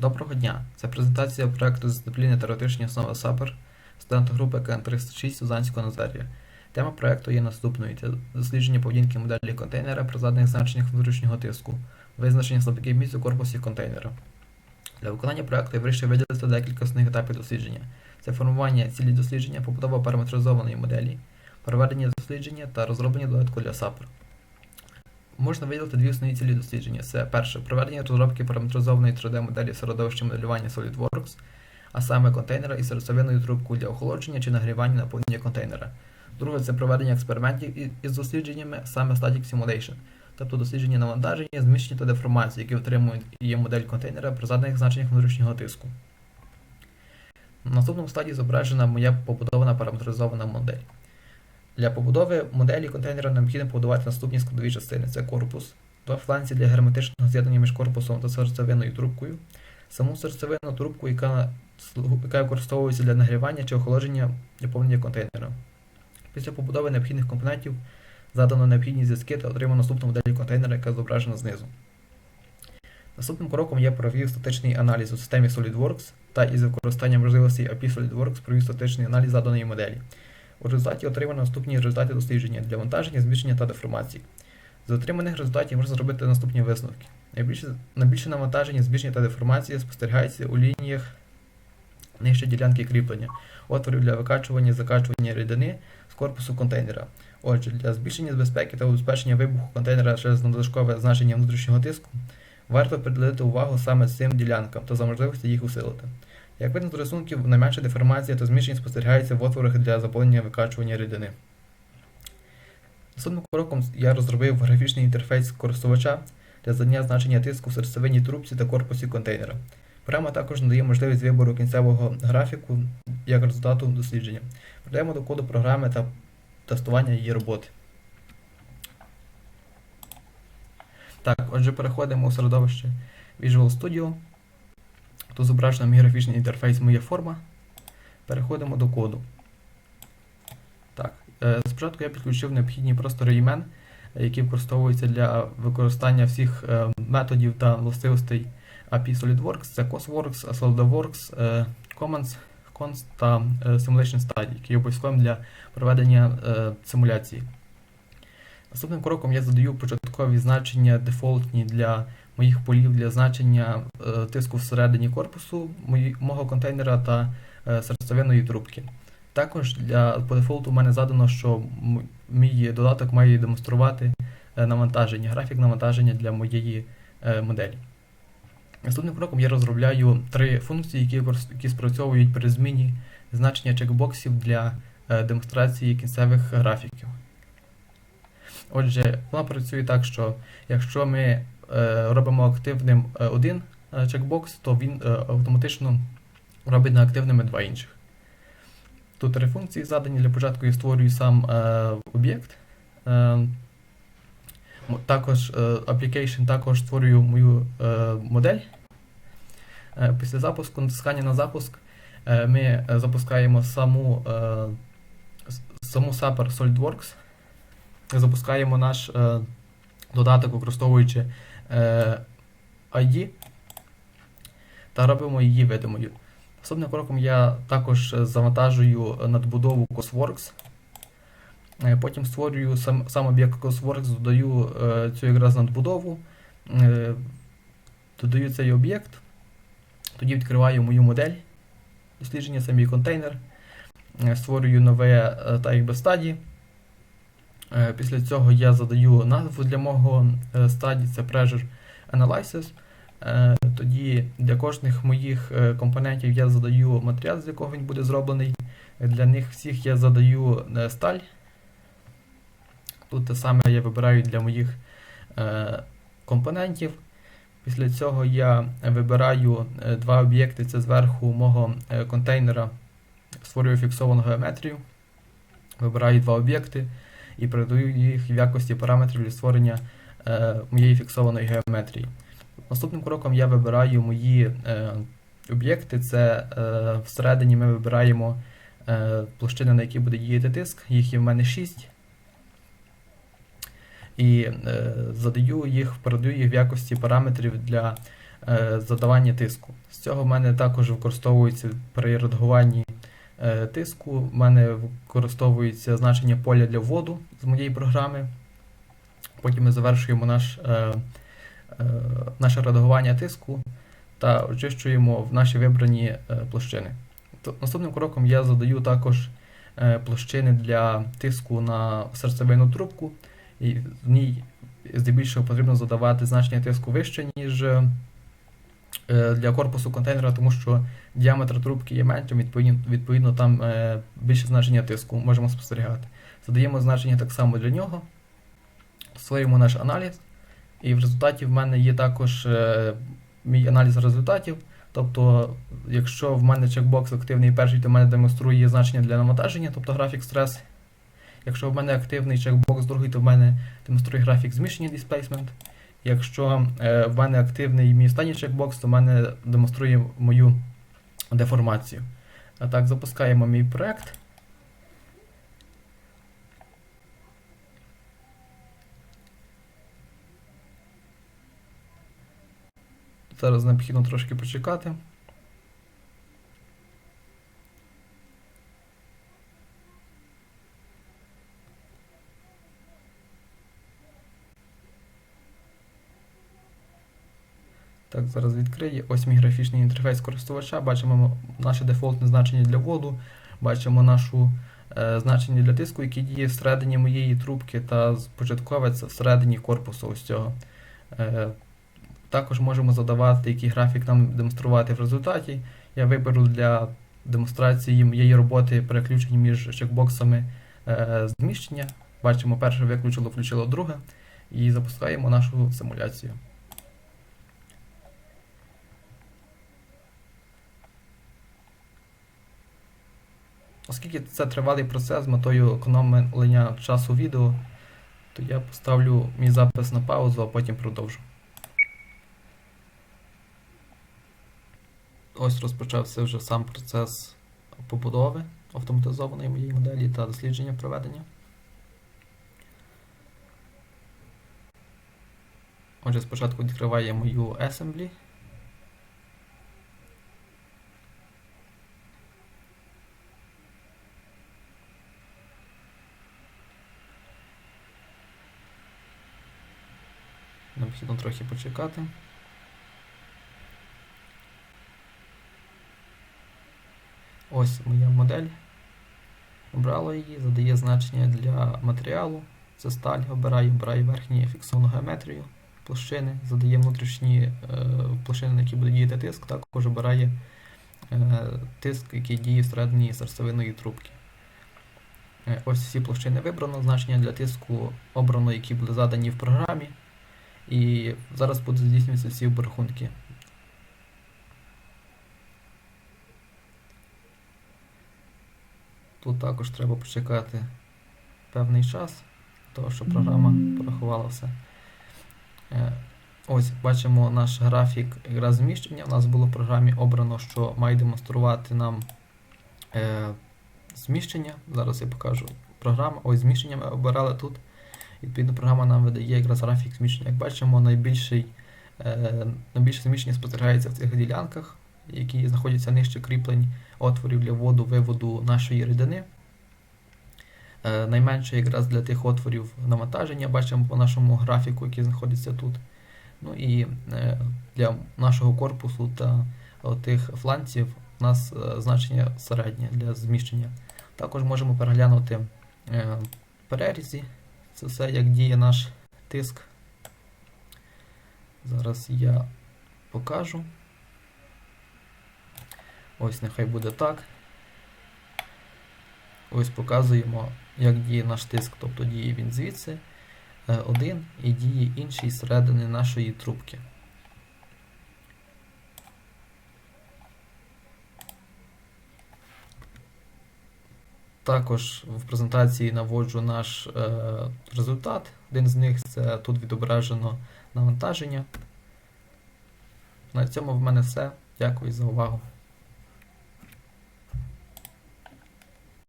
Доброго дня! Це презентація проекту з дисципліни теоретичні основи САПЕР студента групи КН306 Сузанського Назарія. Тема проекту є наступною: це дослідження поведінки моделі контейнера при заданих значеннях внутрішнього тиску, визначення слабких місць у корпусі контейнера. Для виконання проекту я вирішив виділити декілька основних етапів дослідження: це формування цілі дослідження, побудова параметризованої моделі, проведення дослідження та розроблення додатку для САПЕР. Можна виділити дві основні цілі дослідження. Це перше проведення розробки параметризованої 3D-моделі середовища моделювання SolidWorks, а саме контейнера із серцевиною трубкою для охолодження чи нагрівання наповнення контейнера. Друге це проведення експериментів із дослідженнями, саме Static Simulation, тобто дослідження навантаження, зміщення та деформації, які отримують є модель контейнера при заданих значеннях внутрішнього тиску. На наступному стадії зображена моя побудована параметризована модель. Для побудови моделі контейнера необхідно побудувати наступні складові частини: це корпус, два фланці для герметичного з'єднання між корпусом та серцевиною трубкою, саму серцевину трубку, яка, яка використовується для нагрівання чи охолодження для повнення контейнера. Після побудови необхідних компонентів задано необхідні зв'язки та отримано наступну модель контейнера, яка зображена знизу. Наступним кроком я провів статичний аналіз у системі SolidWorks та із використанням можливостей API SolidWorks провів статичний аналіз заданої моделі. У результаті отримано наступні результати дослідження для вантаження, зміщення та деформації. З отриманих результатів можна зробити наступні висновки. Найбільше, найбільше навантаження, збільшення та деформація спостерігається у лініях нижче ділянки кріплення, отворів для викачування і закачування рідини з корпусу контейнера. Отже, для збільшення безпеки та убезпечення вибуху контейнера через надлишкове значення внутрішнього тиску варто приділити увагу саме цим ділянкам та за можливості їх усилити. Як видно з рисунків, найменша деформація та зміщення спостерігається в отворах для заповнення викачування рідини. Наступним кроком я розробив графічний інтерфейс користувача для задання значення тиску в серцевинній трубці та корпусі контейнера. Програма також надає можливість вибору кінцевого графіку як результату дослідження. Перейдемо до коду програми та тестування її роботи. Так, отже, переходимо у середовище Visual Studio. Тут зображено мій графічний інтерфейс моя форма. Переходимо до коду. Так, е, спочатку я підключив необхідні простори імен, які використовуються для використання всіх е, методів та властивостей API SolidWorks. Це CosWorks, SolidWorks, е, Commands, Cons та Simulation Study, які є обов'язковим для проведення симуляції. Наступним кроком я задаю початкові значення дефолтні для моїх полів для значення е, тиску всередині корпусу мого контейнера та е, серцевинної трубки. Також для по дефолту в мене задано, що мій додаток має демонструвати е, навантаження, графік навантаження для моєї моделі. Наступним кроком я розробляю три функції, які, які спрацьовують при зміні значення чекбоксів для демонстрації кінцевих графіків. Отже, вона працює так, що якщо ми робимо активним е, один е, чекбокс, то він е, автоматично робить неактивними два інших. Тут три функції задані. Для початку я створюю сам е, об'єкт. Е, також е, application також створюю мою е, модель. Е, після запуску, натискання на запуск, е, ми е, запускаємо саму, е, саму Sapper SolidWorks. Запускаємо наш е, додаток, використовуючи е, ID та робимо її видимою. Наступним кроком я також е, завантажую надбудову CosWorks. Е, Потім створюю сам, сам об'єкт CosWorks, додаю е, цю якраз надбудову, е, додаю цей об'єкт, тоді відкриваю мою модель дослідження, це мій контейнер, е, створюю нове е, та якби стадії. Е, Після цього я задаю назву для мого е, стадії, це Pressure Analysis. Е, Тоді для кожних моїх компонентів я задаю матеріал, з якого він буде зроблений. Для них всіх я задаю сталь. Тут те саме я вибираю для моїх компонентів. Після цього я вибираю два об'єкти. Це зверху мого контейнера, створюю фіксовану геометрію. Вибираю два об'єкти і передаю їх в якості параметрів для створення е, моєї фіксованої геометрії. Наступним кроком я вибираю мої е, об'єкти. Це е, всередині ми вибираємо площини, на які буде діяти тиск. Їх є в мене 6. І е, задаю їх, передаю їх в якості параметрів для е, задавання тиску. З цього в мене також використовується при редагуванні тиску. В мене використовується значення поля для вводу з моєї програми. Потім ми завершуємо наш, е, е, наше редагування тиску та очищуємо в наші вибрані е, площини. Наступним кроком я задаю також е, площини для тиску на серцевину трубку, і в ній здебільшого потрібно задавати значення тиску вище, ніж е, для корпусу контейнера, тому що діаметр трубки є меншим, відповідно, відповідно там е, більше значення тиску можемо спостерігати. Задаємо значення так само для нього, створюємо наш аналіз, і в результаті в мене є також е, мій аналіз результатів. Тобто, якщо в мене чекбокс активний перший, то в мене демонструє значення для навантаження, тобто графік стрес. Якщо в мене активний чекбокс другий, то в мене демонструє графік зміщення displacement. Якщо е, в мене активний мій останній чекбокс, то в мене демонструє мою деформацію. А так, запускаємо мій проект. Зараз необхідно трошки почекати. Так, зараз відкриє. Ось мій графічний інтерфейс користувача. Бачимо наше дефолтне значення для вводу, бачимо нашу е, значення для тиску, який діє всередині моєї трубки, та початкове це всередині корпусу ось цього. Е, також можемо задавати, який графік нам демонструвати в результаті. Я виберу для демонстрації моєї роботи переключення між чекбоксами е, зміщення. Бачимо, перше виключило, включило друге. І запускаємо нашу симуляцію. Оскільки це тривалий процес з метою економлення часу відео, то я поставлю мій запис на паузу, а потім продовжу. Ось розпочався вже сам процес побудови автоматизованої моєї моделі та дослідження проведення. Отже, спочатку відкриває мою Assembly. Необхідно трохи почекати. Ось моя модель. Обрала її, задає значення для матеріалу. Це сталь, обираю, обираю верхню фіксовану геометрію площини, задає внутрішні е, площини, на які буде діяти тиск, також обирає е, тиск, який діє всередині серцевиної трубки. Е, ось всі площини вибрано, значення для тиску обрано, які були задані в програмі. І зараз будуть здійснюватися всі обрахунки. Тут також треба почекати певний час, того що програма порахувала все. Е, ось бачимо наш графік якраз зміщення. У нас було в програмі обрано, що має демонструвати нам е, зміщення. Зараз я покажу програму. Ось зміщення ми обирали тут. Відповідно, програма нам видає якраз графік зміщення. Як бачимо, найбільший, е, найбільше зміщення спостерігається в цих ділянках, які знаходяться нижче кріплень отворів для вводу виводу нашої рідини. Е, найменше якраз для тих отворів навантаження бачимо по нашому графіку, який знаходиться тут. Ну і е, Для нашого корпусу та тих фланців у нас значення середнє для зміщення. Також можемо переглянути перерізі. Це все, як діє наш тиск. Зараз я покажу. Ось нехай буде так. Ось показуємо, як діє наш тиск, тобто діє він звідси е, один і діє інший зсередини нашої трубки. Також в презентації наводжу наш е, результат. Один з них це тут відображено навантаження. На цьому в мене все. Дякую за увагу.